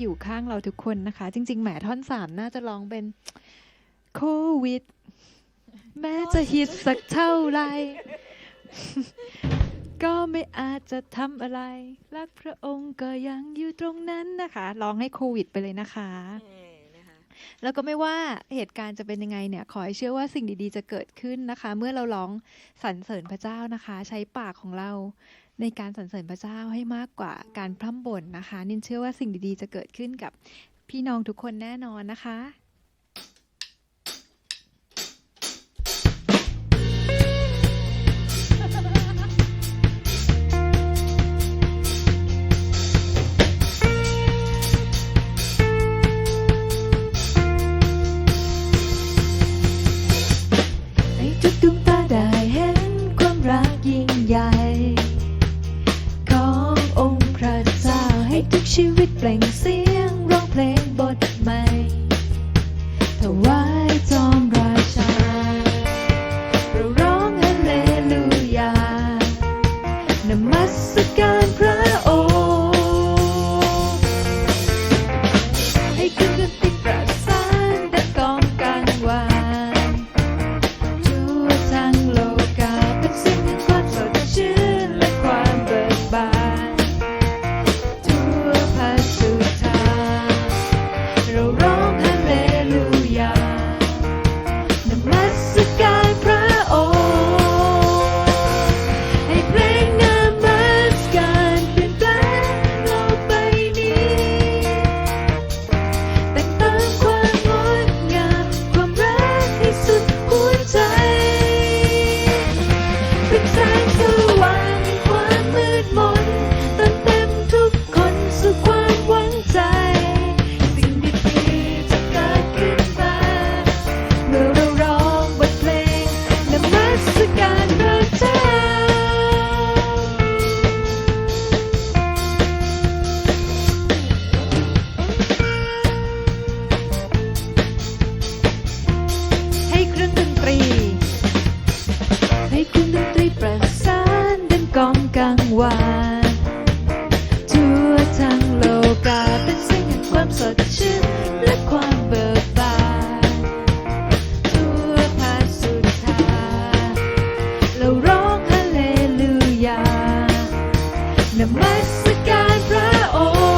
อยู่ข้างเราทุกคนนะคะ จริง ๆ แหมท่อนสามน่าจะร้องเป็นโควิด แม้จะฮิตสักเท่าไร ก็ไม่อาจจะทำอะไร รักพระองค์ก็ยังอยู่ตรงนั้นนะคะร้องให้โควิดไปเลยนะคะแล้วก็ไม่ว่าเหตุการณ์จะเป็นยังไงเนี่ยขอให้เชื่อว่าสิ่งดีๆ จะเกิดขึ้นนะคะ เมื่อเราร้องสรรเสริญพระเจ้านะคะ ใช้ปากของเรา ในการสรรเสริญพระเจ้าให้มากกว่าการพร่ำบ่นนะคะ นินเชื่อว่าสิ่งดีๆ จะเกิดขึ้นกับพี่น้องทุกคนแน่นอนนะคะ flings. Na mais se calhar para hoje.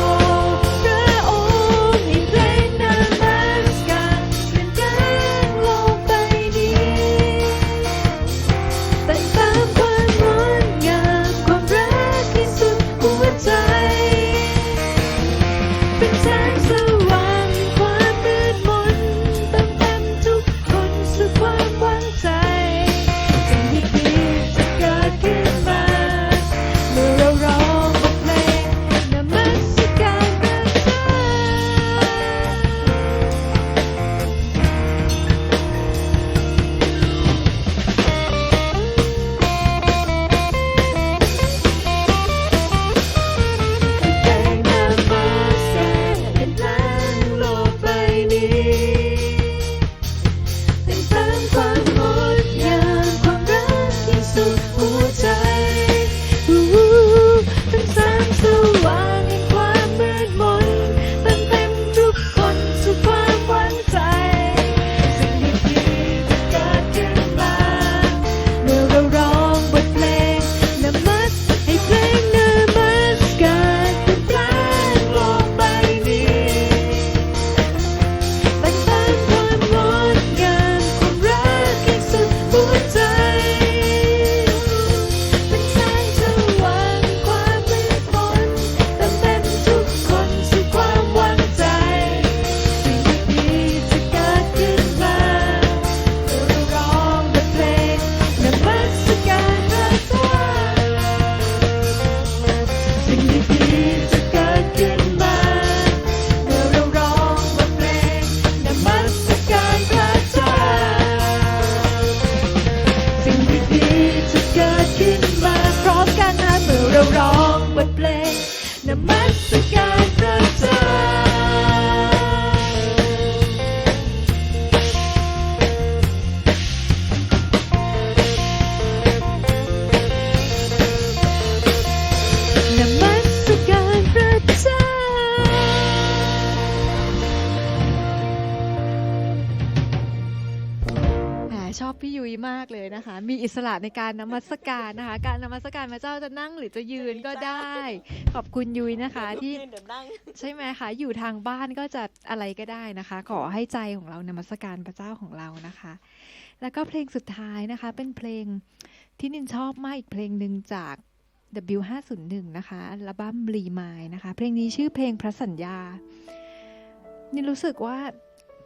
the guy. มีอิสระในการนมัสการนะคะ การนมัสการพระเจ้าจะนั่งหรือจะยืนก็ได้ ขอบคุณยุ้ยนะคะที่เดี๋ยวนั่งใช่ไหมคะอยู่ทางบ้านก็จะอะไรก็ได้นะคะ ขอให้ใจของเรานมัสการพระเจ้าของเรานะคะ แล้วก็เพลงสุดท้ายนะคะ เป็นเพลงที่นินชอบมากอีกเพลงหนึ่งจาก W501 นะคะอัลบั้มรีมายนะคะ เพลงนี้ชื่อเพลงพระสัญญานินรู้สึกว่า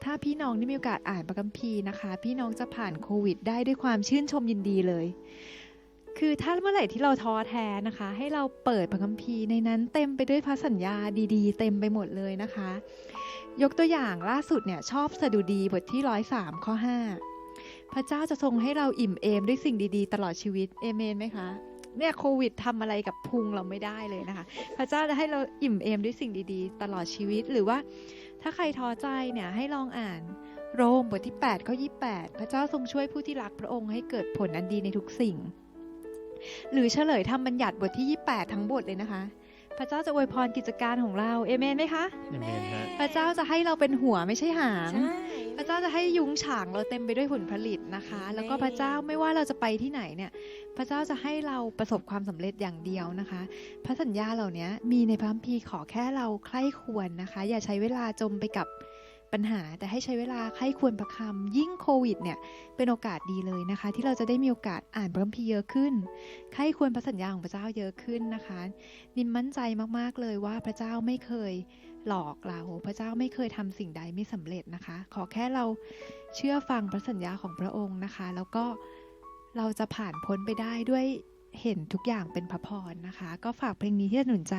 ถ้าพี่น้องได้มีโอกาสอ่านพระคัมภีร์นะคะ พี่น้องจะผ่านโควิด ได้ด้วยความชื่นชมยินดีเลย คือถ้าเมื่อไหร่ที่เราท้อแท้นะคะ ให้เราเปิดพระคัมภีร์ในนั้นเต็มไปด้วยพระสัญญาดีๆ เต็มไปหมดเลยนะคะ ยกตัวอย่างล่าสุดเนี่ยชอบสดุดีบทที่ร้อยสามข้อห้าพระเจ้าจะทรงให้เราอิ่มเอมด้วยสิ่งดีๆ ตลอดชีวิตเอเมนไหมคะเนี่ยโควิดทำอะไรกับพุงเราไม่ได้เลยนะคะ พระเจ้าจะให้เราอิ่มเอมด้วยสิ่งดีๆ ตลอดชีวิตหรือว่า ถ้าใครท้อใจเนี่ยให้ลองอ่านโรมบทที่8ข้อ28 พระเจ้าทรงช่วยผู้ที่รักพระองค์ให้เกิดผลอันดีในทุกสิ่ง หรือเฉลยธรรมบัญญัติบทที่ 28 ทั้งบทเลยนะคะ พระเจ้าจะอวยพรกิจการของเรา เอเมนไหมคะ เอเมนฮะ พระเจ้าจะให้เราเป็นหัวไม่ใช่หาง ใช่พ ระเจ้าจะให้ยุ้งฉางเราเต็มไปด้วยผลผลิตนะคะ แล้วก็พระเจ้าไม่ว่าเราจะไปที่ไหนเนี่ย พระเจ้าจะให้เราประสบความสำเร็จอย่างเดียวนะคะ พระสัญญาเหล่านี้มีในพระคัมภีร์ขอแค่เราใคร่ควรนะคะ อย่าใช้เวลาจมไปกับปัญหา แต่ให้ใช้เวลาใคร่ควรประคำยิ่งโควิดเนี่ยเป็นโอกาสดีเลยนะคะ ที่เราจะได้มีโอกาสอ่านพระคัมภีร์เยอะขึ้นใคร่ควรพระสัญญาของพระเจ้าเยอะขึ้นนะคะ นินมั่นใจมากๆเลยว่าพระเจ้าไม่เคย หลอกเราพระเจ้าไม่เคยทำสิ่งใดไม่สำเร็จนะคะ ขอแค่เราเชื่อฟังพระสัญญาของพระองค์นะคะ แล้วก็เราจะผ่านพ้นไปได้ด้วยเห็นทุกอย่างเป็นพระพรนะคะ ก็ฝากเพลงนี้ที่จะหนุนใจ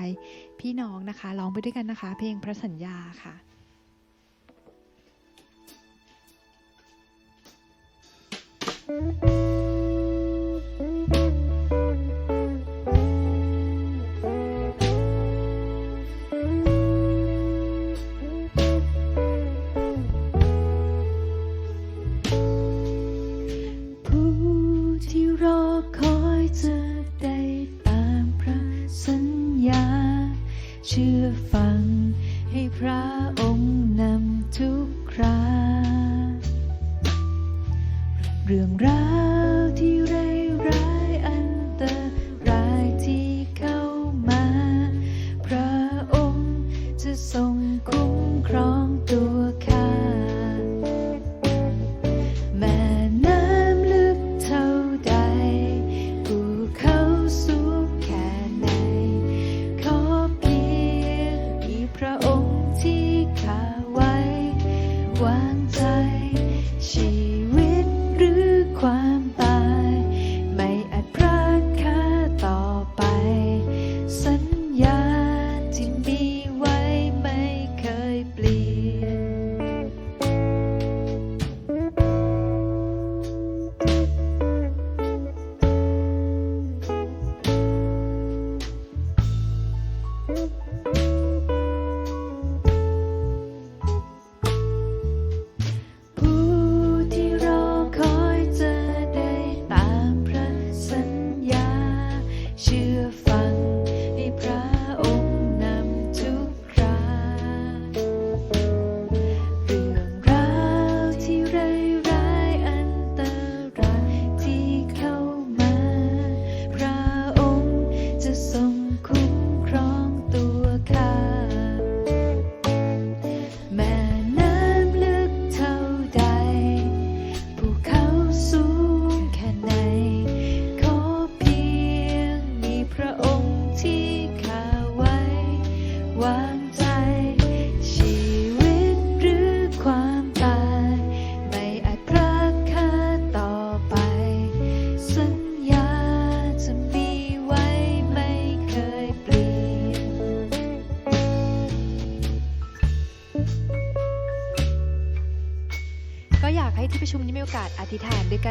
พี่น้องนะคะร้องไปด้วยกันนะคะ เพลงพระสัญญาค่ะผู้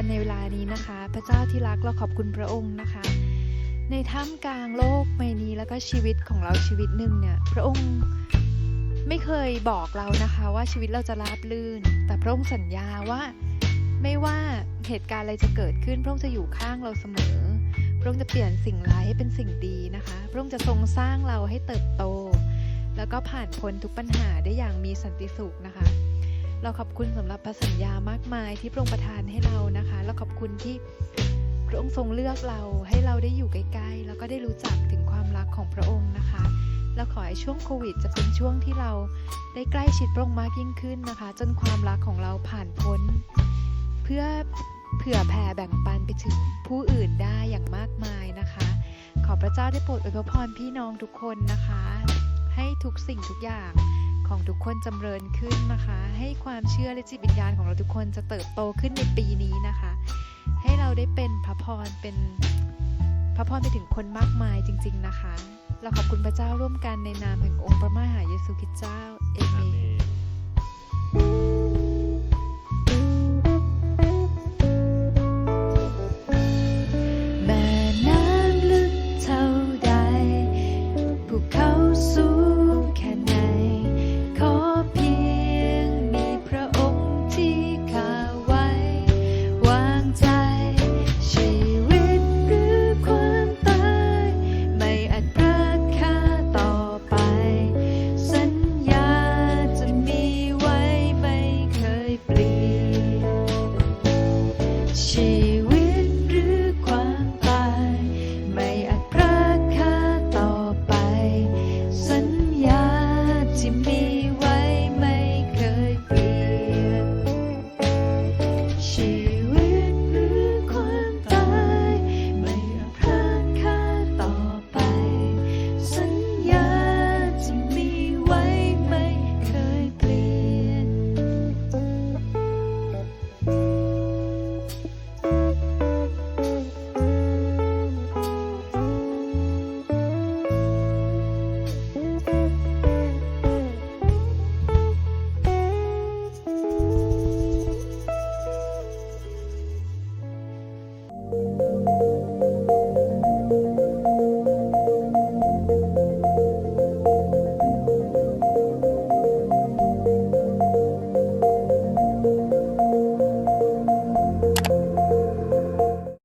กันในเวลานี้นะคะ พระเจ้าที่รักเราขอบคุณพระองค์นะคะ ในท่ามกลางโลกใบนี้แล้วก็ชีวิตของเราชีวิตหนึ่งเนี่ยพระองค์ไม่เคยบอกเรานะคะว่าชีวิตเราจะราบรื่น แต่พระองค์สัญญาว่าไม่ว่าเหตุการณ์อะไรจะเกิดขึ้น พระองค์จะอยู่ข้างเราเสมอ พระองค์จะเปลี่ยนสิ่งร้ายให้เป็นสิ่งดีนะคะ พระองค์จะทรงสร้างเราให้เติบโต แล้วก็ผ่านพ้นทุกปัญหาได้อย่างมีสันติสุขนะคะ เราขอบคุณสำหรับพระสัญญามากมายที่พระองค์ประทานให้เรานะคะแล้วขอบคุณที่พระองค์ทรงเลือกเราให้เราได้อยู่ใกล้ๆ แล้วก็ได้รู้จักถึงความรักของพระองค์นะคะแล้วขอให้ช่วงโควิดจะเป็นช่วงที่เราได้ใกล้ชิดพระองค์มากยิ่งขึ้นนะคะ จนความรักของเราผ่านพ้น เพื่อเผื่อแผ่แบ่งปันไปถึงผู้อื่นได้อย่างมากมายนะคะ ขอพระเจ้าได้โปรดอวยพรพี่น้องทุกคนนะคะ ให้ทุกสิ่งทุกอย่าง ของทุกคนจำเริญขึ้นนะคะ ให้ความเชื่อและจิตวิญญาณของเราทุกคนจะเติบโตขึ้นในปีนี้นะคะ ให้เราได้เป็นพระพรเป็นพระพรไปถึงคนมากมายจริง ๆนะคะ เราขอบคุณพระเจ้าร่วมกันในนามแห่งองค์พระมหาเยซูคริสต์เจ้าเอเมน